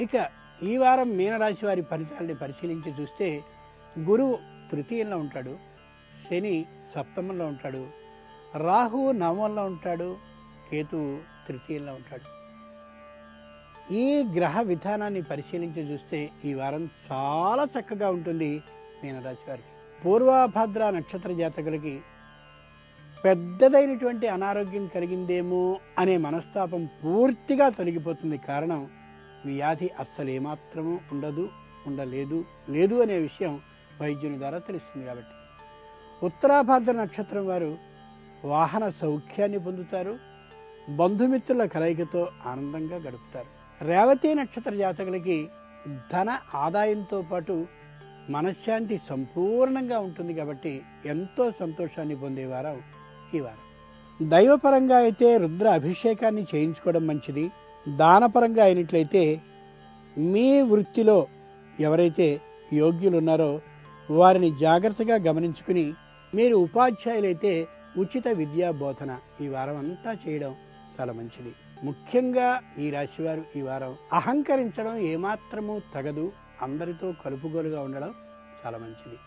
ఇక ఈ వారం మీనరాశి వారి ఫలితాలని పరిశీలించి చూస్తే గురువు తృతీయంలో ఉంటాడు శని సప్తమంలో ఉంటాడు రాహు నవమంలో ఉంటాడు కేతు తృతీయంలో ఉంటాడు. ఈ గ్రహ విధానాన్ని పరిశీలించి చూస్తే ఈ వారం చాలా చక్కగా ఉంటుంది మీనరాశి వారికి. పూర్వాభద్ర నక్షత్ర జాతకులకి పెద్దదైనటువంటి అనారోగ్యం కలిగిందేమో అనే మనస్తాపం పూర్తిగా తొలగిపోతుంది. కారణం వ్యాధి అస్సలు ఏమాత్రము ఉండదు ఉండలేదు లేదు అనే విషయం వైద్యుని ద్వారా తెలుస్తుంది కాబట్టి. ఉత్తరాభాద్ర నక్షత్రం వారు వాహన సౌఖ్యాన్ని పొందుతారు బంధుమిత్రుల కలయికతో ఆనందంగా గడుపుతారు. రేవతి నక్షత్ర జాతకులకి ధన ఆదాయంతో పాటు మనశ్శాంతి సంపూర్ణంగా ఉంటుంది కాబట్టి ఎంతో సంతోషాన్ని పొందే వారం ఈ వారం. దైవపరంగా అయితే రుద్ర అభిషేకాన్ని చేయించుకోవడం మంచిది. దానపరంగా అయినట్లయితే మీ వృత్తిలో ఎవరైతే యోగ్యులు ఉన్నారో వారిని జాగ్రత్తగా గమనించుకుని మీరు ఉపాధ్యాయులైతే ఉచిత విద్యా బోధన ఈ వారం అంతా చేయడం చాలా మంచిది. ముఖ్యంగా ఈ రాశివారు ఈ వారం అహంకరించడం ఏమాత్రమూ తగదు. అందరితో కలుపుగోలుగా ఉండడం చాలా మంచిది.